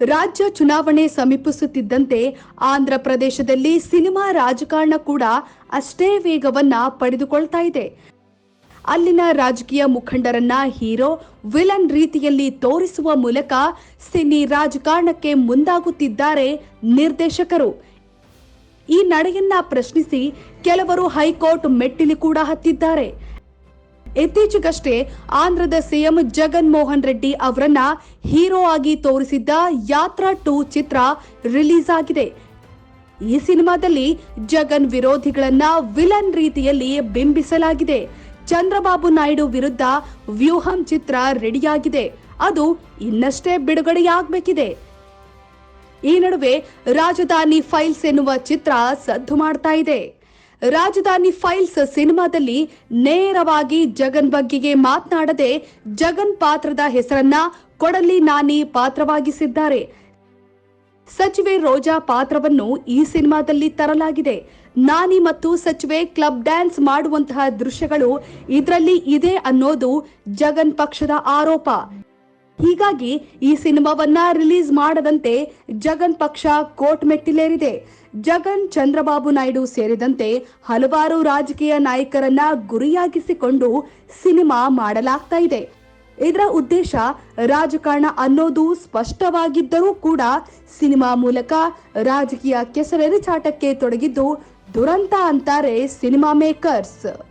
ರಾಜ್ಯ ಚುನಾವಣೆ ಸಮೀಪಿಸುತ್ತಿದ್ದಂತೆ ಆಂಧ್ರ ಪ್ರದೇಶದಲ್ಲಿ ಸಿನಿಮಾ ರಾಜಕಾರಣ ಕೂಡ ಅಷ್ಟೇ ವೇಗವನ್ನ ಪಡೆದುಕೊಳ್ತಾ ಇದೆ. ಅಲ್ಲಿನ ರಾಜಕೀಯ ಮುಖಂಡರನ್ನ ಹೀರೋ, ವಿಲನ್ ರೀತಿಯಲ್ಲಿ ತೋರಿಸುವ ಮೂಲಕ ಸಿನಿ ರಾಜಕಾರಣಕ್ಕೆ ಮುಂದಾಗುತ್ತಿದ್ದಾರೆ ನಿರ್ದೇಶಕರು. ಈ ನಡೆಯನ್ನ ಪ್ರಶ್ನಿಸಿ ಕೆಲವರು ಹೈಕೋರ್ಟ್ ಮೆಟ್ಟಿಲು ಕೂಡ ಹತ್ತಿದ್ದಾರೆ. ಇತ್ತೀಚೆಗಷ್ಟೇ ಆಂಧ್ರದ ಸಿಎಂ ಜಗನ್ ಮೋಹನ್ ರೆಡ್ಡಿ ಅವರನ್ನ ಹೀರೋ ಆಗಿ ತೋರಿಸಿದ್ದ ಯಾತ್ರಾ ಟೂ ಚಿತ್ರ ರಿಲೀಸ್ ಆಗಿದೆ. ಈ ಸಿನಿಮಾದಲ್ಲಿ ಜಗನ್ ವಿರೋಧಿಗಳನ್ನ ವಿಲನ್ ರೀತಿಯಲ್ಲಿ ಬಿಂಬಿಸಲಾಗಿದೆ. ಚಂದ್ರಬಾಬು ನಾಯ್ಡು ವಿರುದ್ಧ ವ್ಯೂಹಂ ಚಿತ್ರ ರೆಡಿಯಾಗಿದೆ. ಅದು ಇನ್ನಷ್ಟೇ ಬಿಡುಗಡೆಯಾಗಬೇಕಿದೆ. ಈ ನಡುವೆ ರಾಜಧಾನಿ ಫೈಲ್ಸ್ ಎನ್ನುವ ಚಿತ್ರ ಸದ್ದು ಮಾಡ್ತಾ ಇದೆ. ರಾಜಧಾನಿ ಫೈಲ್ಸ್ ಸಿನಿಮಾದಲ್ಲಿ ನೇರವಾಗಿ ಜಗನ್ ಬಗ್ಗೆಗೆ ಮಾತನಾಡದೆ ಜಗನ್ ಪಾತ್ರದ ಹೆಸರನ್ನ ಕೊಡಲಿ ನಾನಿ ಪಾತ್ರವಾಗಿಸಿದ್ದಾರೆ. ಸಚಿವೆ ರೋಜಾ ಪಾತ್ರವನ್ನು ಈ ಸಿನಿಮಾದಲ್ಲಿ ತರಲಾಗಿದೆ. ನಾನಿ ಮತ್ತು ಸಚಿವೆ ಕ್ಲಬ್ ಡ್ಯಾನ್ಸ್ ಮಾಡುವಂತಹ ದೃಶ್ಯಗಳು ಇದರಲ್ಲಿ ಇದೆ ಅನ್ನೋದು ಜಗನ್ ಪಕ್ಷದ ಆರೋಪ. ಹೀಗಾಗಿ ಈ ಸಿನಿಮಾವನ್ನ ರಿಲೀಸ್ ಮಾಡದಂತೆ ಜಗನ್ ಪಕ್ಷ ಕೋರ್ಟ್ ಮೆಟ್ಟಿಲೇರಿದೆ. ಜಗನ್, ಚಂದ್ರಬಾಬು ನಾಯ್ಡು ಸೇರಿದಂತೆ ಹಲವಾರು ರಾಜಕೀಯ ನಾಯಕರನ್ನ ಗುರಿಯಾಗಿಸಿಕೊಂಡು ಸಿನಿಮಾ ಮಾಡಲಾಗ್ತಾ ಇದೆ. ಇದರ ಉದ್ದೇಶ ರಾಜಕಾರಣ ಅನ್ನೋದು ಸ್ಪಷ್ಟವಾಗಿದ್ದರೂ ಕೂಡ ಸಿನಿಮಾ ಮೂಲಕ ರಾಜಕೀಯ ಕೆಸರೆರಿಚಾಟಕ್ಕೆ ತೊಡಗಿದ್ದು ದುರಂತ ಅಂತಾರೆ ಸಿನಿಮಾ ಮೇಕರ್ಸ್.